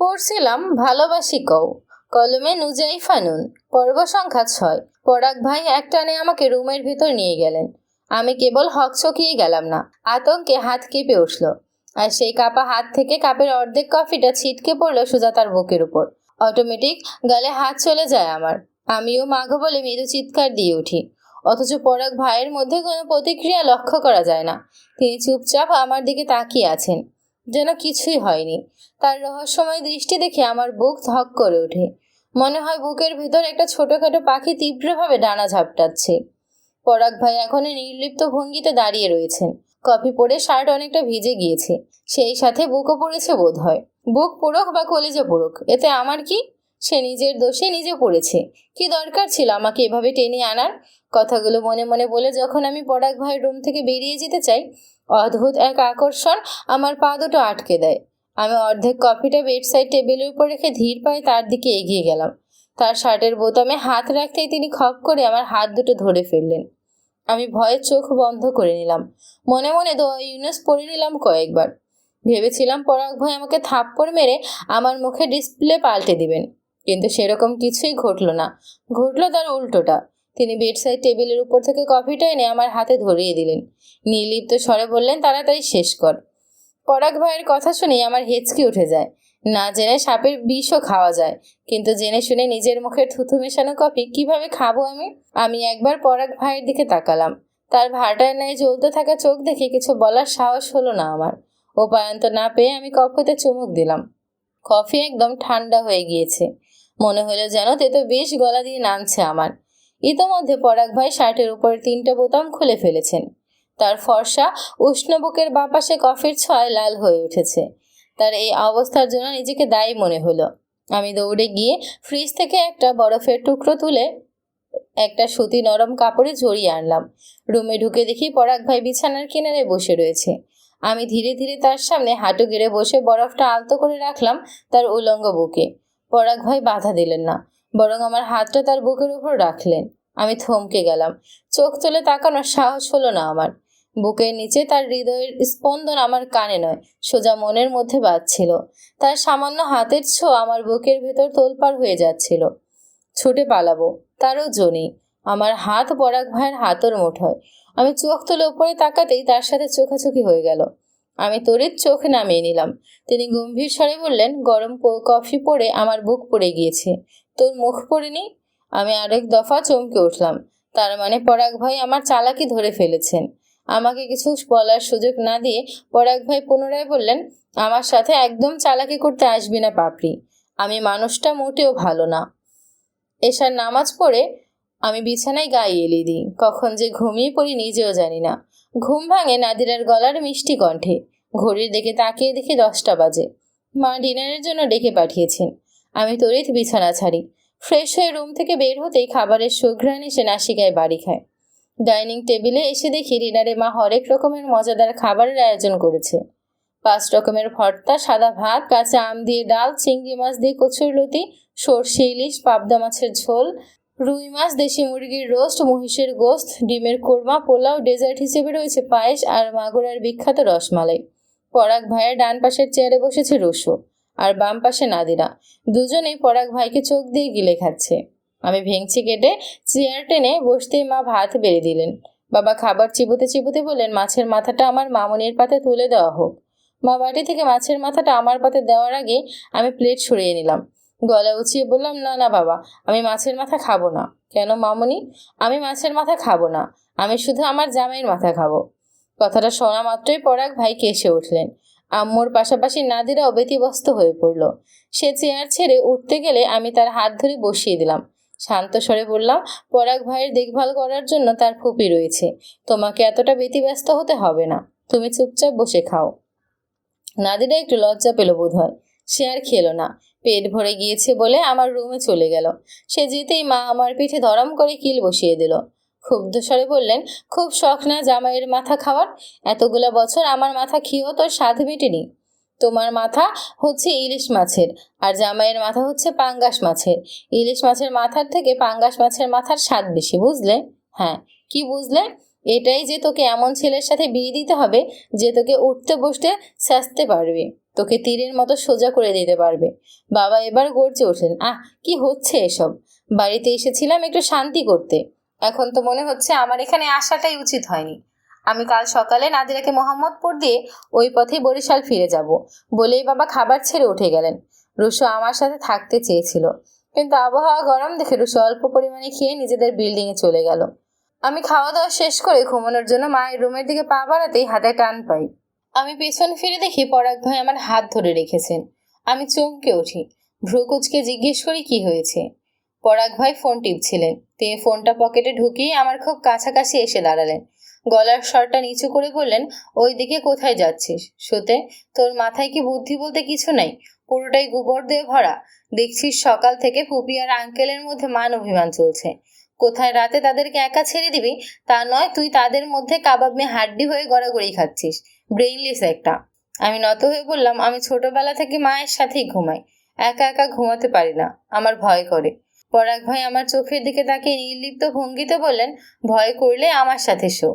পড়ছিলাম ভালোবাসি কও। কলমে নুজাই ফানুন পর্ব সংখ্যা ছয়। পরাগ ভাই একটানে আমাকে রুমের ভিতর নিয়ে গেলেন। আমি কেবল হকচকিয়ে গেলাম না, আতঙ্কে হাত কেঁপে উঠল। আর সেই কাপা হাত থেকে কাপের অর্ধেক কফিটা ছিটকে পড়ল সুজাতার বুকের উপর। অটোমেটিক গালে হাত চলে যায় আমার। আমিও মাঘ বলে মৃদু চিৎকার দিয়ে উঠি। অথচ পরাগ ভাইয়ের মধ্যে কোনো প্রতিক্রিয়া লক্ষ্য করা যায় না। তিনি চুপচাপ আমার দিকে তাকিয়ে আছেন। যেন কিছুই হয়নি। তার রহস্যময় দৃষ্টি দেখে আমার বুক ধক করে ওঠে। মনে হয় বুকের ভিতর একটা ছোটখাটো পাখি তীব্রভাবে ডানা ঝাপটাচ্ছে। পরাগ ভাই এখনই নির্লিপ্ত ভঙ্গিতে দাঁড়িয়ে রয়েছেন। কফি পরে শার্ট অনেকটা ভিজে গিয়েছে। সেই সাথে বুকও পড়েছে বোধ হয়। বুক পুরক বা কলেজে পুরক? এতে আমার কি? সে নিজের দোষে নিজে পড়েছে। কি দরকার ছিল আমাকে এভাবে টেনে আনার? কথাগুলো মনে মনে বলে যখন আমি পরাগ ভাইয়ের রুম থেকে বেরিয়ে যেতে চাই অদ্ভুত এক আকর্ষণ আমার পা দুটো আটকে দেয়। আমি অর্ধেক কফিটা বেডসাইড টেবিলের উপর রেখে ধীর পায়ে তার দিকে এগিয়ে গেলাম। তার শার্টের বোতামে হাত রাখতেই তিনি খপ করে আমার হাত দুটো ধরে ফেললেন। আমি ভয়ে চোখ বন্ধ করে নিলাম। মনে মনে দোয়া ইউনুস পড়ে নিলাম কয়েকবার। ভেবেছিলাম পরাগ ভাই আমাকে থাপ্পড় মেরে আমার মুখে ডিসপ্লে পাল্টে দিবেন। কিন্তু সেরকম কিছুই ঘটলো না। ঘটলো তার উল্টোটা। তিনি বেডসাইড টেবিলের উপর থেকে কফিটা এনে আমার হাতে ধরিয়ে দিলেন। নির্লিপ্ত স্বরে বললেন, তাড়াতাড়ি শেষ কর। পরাগ ভাইয়ের কথা শুনে আমার হেঁচকি উঠে যায়। না জেনে সাপের বিষও খাওয়া যায়, কিন্তু জেনে শুনে নিজের মুখের থুথু মেশানো কফি কীভাবে খাব আমি? আমি একবার পরাগ ভাইয়ের দিকে তাকালাম। তার ভাটায় নাই জ্বলতে থাকা চোখ দেখে কিছু বলার সাহস হলো না আমার। উপায়ন্ত না পেয়ে আমি কফিতে চুমুক দিলাম। কফি একদম ঠান্ডা হয়ে গিয়েছে। মনে হলো যেন তেতো বেশ গলা দিয়ে নামছে আমার। ইতোমধ্যে পরাগ ভাই শার্টের উপরে তিনটা বোতাম খুলে ফেলেছেন। তার ফর্সা, উষ্ণ বুকের বাপাশে কফির ছয় লাল হয়ে উঠেছে। তার এই অবস্থার জন্য নিজেকে দায়ী মনে হলো। আমি দৌড়ে গিয়ে ফ্রিজ থেকে একটা বরফের টুকরো তুলে একটা সুতি নরম কাপড়ে জড়িয়ে আনলাম। রুমে ঢুকে দেখি পরাগ ভাই বিছানার কিনারে বসে রয়েছে। আমি ধীরে ধীরে তার সামনে হাঁটু গেড়ে বসে বরফটা আলতো করে রাখলাম তার উলঙ্গ বুকে। পরাগ ভাই বাধা দিলেন না। বরং আমার হাতটা তার বুকের উপর রাখলেন। আমি থমকে গেলাম। চোখ তুলে তাকানোর সাহস হলো না আমার। বুকের নিচে তার হৃদয়ের স্পন্দন আমার কানে নয়, সোজা মনের মধ্যে বাজছিল। তার সামান্য হাতের ছো আমার বুকের ভেতর তোলপাড় হয়ে যাচ্ছিল। ছুটে পালাবো, তারও জনি আমার হাত পরাগ ভাইয়ের হাতর মুঠোয় আমি চোখ তুলে উপরে তাকাতেই তার সাথে চোখাচোখি হয়ে গেল। আমি তড়িৎ চোখ নামিয়ে নিলাম। তিনি গম্ভীর স্বরে বললেন, গরম কফি পড়ে আমার বুক পড়ে গিয়েছে। তোর মুখ পড়েনি? আমি আরেক দফা চমকে উঠলাম। তার মানে পরাগ ভাই আমার চালাকি ধরে ফেলেছেন। আমাকে কিছু বলার সুযোগ না দিয়ে পরাগ ভাই পুনরায় বললেন, আমার সাথে একদম চালাকি করতে আসবি না পাপড়ি। আমি মানুষটা মোটেও ভালো না। এসার নামাজ পড়ে আমি বিছানায় গায়ে এলিয়ে দিই। কখন যে ঘুমিয়ে পড়ি নিজেও জানি না। ঘুম ভাঙে নাদিরার গলার মিষ্টি কণ্ঠে। ঘড়ির দিকে তাকিয়ে দেখি দশটা বাজে। মা ডিনারের জন্য ডেকে পাঠিয়েছেন। আমি তড়িৎ বিছানা ছাড়ি। ফ্রেশ হয়ে রুম থেকে বের হতেই খাবারের সুঘ্রাণ এসে নাসিকায় বাড়ি খায়। ডাইনিং টেবিলে এসে দেখি ডিনারে মা হরেক রকমের মজাদার খাবারের আয়োজন করেছে। পাঁচ রকমের ভর্তা, সাদা ভাত, কাঁচা আম দিয়ে ডাল, চিংড়ি মাছ দিয়ে কচুরলতি সর্ষে ইলিশ, পাবদা মাছের ঝোল, রুই মাছ, দেশি মুরগির রোস্ট, মহিষের গোস্ত, ডিমের কোরমা, পোলাও, ডেজার্ট হিসেবে রয়েছে পায়েস আর মাগুরার বিখ্যাত রসমালাই। পরাগ ভাইয়ের ডান পাশের চেয়ারে বসেছে রসু আর বাম পাশে নাদিরা। দুজনেই পরাগ ভাইকে চোখ দিয়ে গিলে খাচ্ছে। আমি ভেঙচি কেটে চেয়ার টেনে বসতেই মা ভাত বেড়ে দিলেন। বাবা খাবার চিবোতে চিবোতে বললেন, মাছের মাথাটা আমার মামনির পাতে তুলে দেওয়া হোক। মা বাটি থেকে মাছের মাথাটা আমার পাতে দেওয়ার আগে আমি প্লেট সরিয়ে নিলাম। গলা উঁচিয়ে বললাম, না না বাবা, আমি মাছের মাথা খাব না। কেন মামনি? আমি মাছের মাথা খাব না। আমি শুধু আমার জামাইয়ের মাথা খাব। কথাটা শোনা মাত্রই পরাগ ভাই কেসে উঠলেন। আম্মুর পাশাপাশি নাদিরাও ব্যতিব্যস্ত হয়ে পড়ল। সে চেয়ার ছেড়ে উঠতে গেলে আমি তার হাত ধরে বসিয়ে দিলাম। শান্ত স্বরে বললাম, পরাগ ভাইয়ের দেখভাল করার জন্য তার ফুপি রয়েছে। তোমাকে এতটা ব্যতিব্যস্ত হতে হবে না। তুমি চুপচাপ বসে খাও। নাদিরা একটু লজ্জা পেল বোধ হয় সে আর খেলো না। পেট ভরে গিয়েছে বলে আমার রুমে চলে গেল। সে যেতেই মা আমার পিঠে ধরম করে কিল বসিয়ে দিল। ক্ষুব্ধ স্বরে বললেন, খুব শখ না জামাইয়ের মাথা খাওয়ার? এতগুলা বছর আমার মাথা খেয়েও তোর স্বাদ মেটেনি। তোমার মাথা হচ্ছে ইলিশ মাছের, আর জামাইয়ের মাথা হচ্ছে পাঙ্গাস মাছের। ইলিশ মাছের মাথার থেকে পাঙ্গাস মাছের মাথার স্বাদ বেশি, বুঝলে? হ্যাঁ কি বুঝলে? এটাই যে তোকে এমন ছেলের সাথে বিয়ে দিতে হবে, যে তোকে উঠতে বসতে সাজতে পারবে। তোকে তীরের মতো সোজা করে দিতে পারবে। বাবা এবার গর্জে ওঠেন, আহ, কি হচ্ছে এসব? বাড়িতে এসেছিলাম একটু শান্তি করতে। এখন তো মনে হচ্ছে আমার এখানে আসাটাই উচিত হয়নি। আমি কাল সকালে নাদিরাকে মোহাম্মদপুর দিয়ে ওই পথে বরিশাল ফিরে যাব, বলেই বাবা খাবার ছেড়ে উঠে গেলেন। রুশো আমার সাথে থাকতে চেয়েছিল, কিন্তু আবহাওয়া গরম দেখে রুশো অল্প পরিমাণে খেয়ে নিজেদের বিল্ডিংয়ে চলে গেল। আমি খাওয়া দাওয়া শেষ করে ঘুমানোর জন্য মায়ের রুমের দিকে পা বাড়াতেই হাতে টান পাই। আমি পেছন ফিরে দেখি পরাগ ভাই আমার হাত ধরে রেখেছেন। আমি চমকে উঠি ভ্রুকুচকে জিজ্ঞেস করি, কি হয়েছে? পরাগ ভাই ফোন টিপছিলেন। তিনি ফোনটা পকেটে ঢুকিয়ে আমার খুব কাছাকাছি এসে দাঁড়ালেন। গলার স্বরটা নিচু করে বললেন ওই দিকে কোথায় যাচ্ছিস? শুতে তোর মাথায় কি বুদ্ধি বলতে কিছু নাই? পুরোটাই গোবর দিয়ে ভরা। দেখছিস সকাল থেকে ফুপি আর আঙ্কেলের মধ্যে মান অভিমান চলছে। কোথায় রাতে তাদেরকে একা ছেড়ে দিবি? তা নয়, তুই তাদের মধ্যে কাবাব মেয়ে হাড্ডি হয়ে গড়াগড়ি খাচ্ছিস। ব্রেইনলেস একটা আমি নত হয়ে বললাম, আমি ছোটবেলা থেকে মায়ের সাথেই ঘুমাই। একা একা ঘুমাতে পারি না। আমার ভয় করে। পরাগ ভাই আমার চোখের দিকে তাকিয়ে নির্লিপ্ত ভঙ্গিতে বললেন ভয় করলে আমার সাথে শো।